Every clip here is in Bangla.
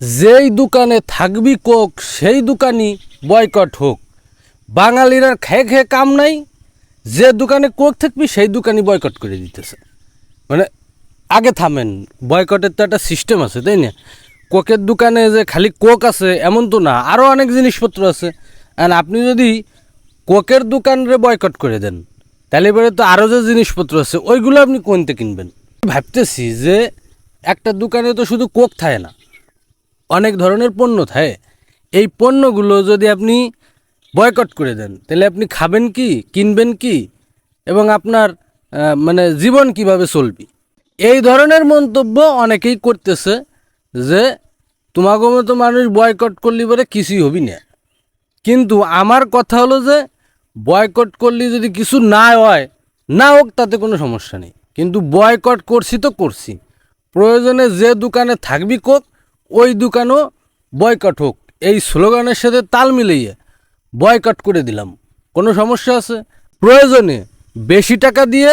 যেই দোকানে থাকবি কোক, সেই দোকানই বয়কট হোক। বাঙালির আর খেয়ে খেয়ে কাম নাই, যে দোকানে কোক থাকবি, সেই দোকানই বয়কট করে দিতেছে। মানে আগে থামেন বয়কটের তো একটা সিস্টেম আছে, তাই না? কোকের দোকানে যে খালি কোক আছে, এমন তো না আরও অনেক জিনিসপত্র আছে। আর আপনি যদি কোকের দোকানরে বয়কট করে দেন, তাহলে এবারে তো আরও যে জিনিসপত্র আছে, ওইগুলো আপনি কোনতে কিনবেন? ভাবতেছি যে একটা দোকানে তো শুধু কোক থাকে না অনেক ধরনের পণ্য থাকে। এই পণ্যগুলো যদি আপনি বয়কট করে দেন, তাহলে আপনি খাবেন কি, কিনবেন কি, এবং আপনার মানে জীবন কীভাবে চলবে? এই ধরনের মন্তব্য অনেকেই করতেছে যে তোমাকে মতো মানুষ বয়কট করলি পরে কিছুই হবি না। কিন্তু আমার কথা হলো যে বয়কট করলে যদি কিছু না হয়, না হোক তাতে কোনো সমস্যা নেই। কিন্তু বয়কট করছি তো করছি। প্রয়োজনে যে দোকানে থাকবি কোক ওই দোকানও বয়কট হোক। এই স্লোগানের সাথে তাল মিলিয়ে বয়কট করে দিলাম। কোনো সমস্যা আছে? প্রয়োজনে বেশি টাকা দিয়ে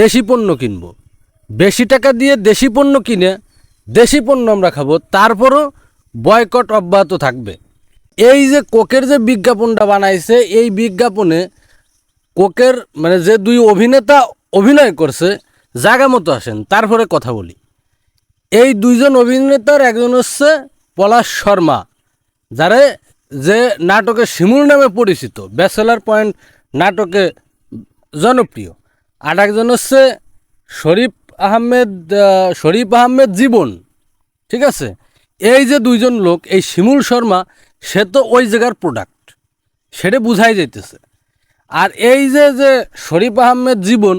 দেশি পণ্য কিনব। বেশি টাকা দিয়ে দেশি পণ্য কিনে দেশি পণ্য আমরা খাব, তারপরও বয়কট অব্যাহত থাকবে। এই যে কোকের যে বিজ্ঞাপনটা বানাইছে, এই বিজ্ঞাপনে কোকের মানে যে দুই অভিনেতা অভিনয় করছে জায়গা মতো আসেন, তারপরে কথা বলি। এই দুইজন অভিনেতার একজন হচ্ছে পলাশ শর্মা, যারে যে নাটকে শিমুল নামে পরিচিত, ব্যাচেলার পয়েন্ট নাটকে জনপ্রিয়। আর একজন হচ্ছে শরীফ আহমেদ শরীফ আহমেদ জীবন, ঠিক আছে? এই যে দুইজন লোক, এই শিমুল শর্মা, সে তো ওই জায়গার প্রোডাক্ট সেটা বুঝাই যাইতেছে। আর এই যে যে শরীফ আহমেদ জীবন,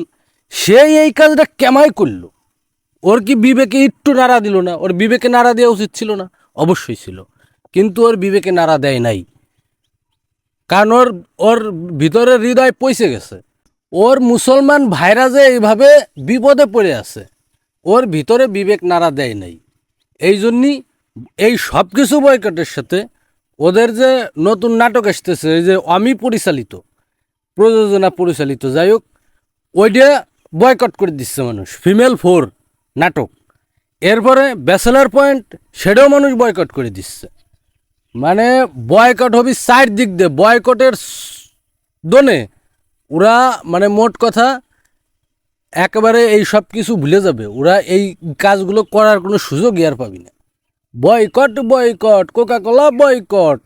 সে এই কাজটা কেমাই করল? ওর কি বিবেকে একটু নাড়া দিল না? ওর বিবেকে নাড়া দেওয়া উচিত ছিল না? অবশ্যই ছিল। কিন্তু ওর বিবেকে নাড়া দেয় নাই। কারণ ওর ওর ভিতরে হৃদয় পয়সে গেছে। ওর মুসলমান ভাইরা যে এইভাবে বিপদে পড়ে আছে, ওর ভিতরে বিবেক নাড়া দেয় নাই। এই জন্যই এই সব কিছু বয়কটের সাথে ওদের যে নতুন নাটক আসতেছে যে আমি পরিচালিত, প্রযোজনা পরিচালিত, যাই হোক, ওইটা বয়কট করে দিচ্ছে মানুষ। Female four. নাটক। এরপরে ব্যাচেলার পয়েন্ট, সেটাও মানুষ বয়কট করে দিচ্ছে। মানে বয়কট হবি চার দিক দিয়ে। বয়কটের দোনে ওরা মানে মোট কথা একেবারে এই সব কিছু ভুলে যাবে। ওরা এই কাজগুলো করার কোনো সুযোগই আর পাবি না। Boycott boycott Coca Cola boycott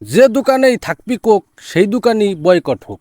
যে দোকানেই থাকবি কোক, সেই দোকানেই বয়কট হোক।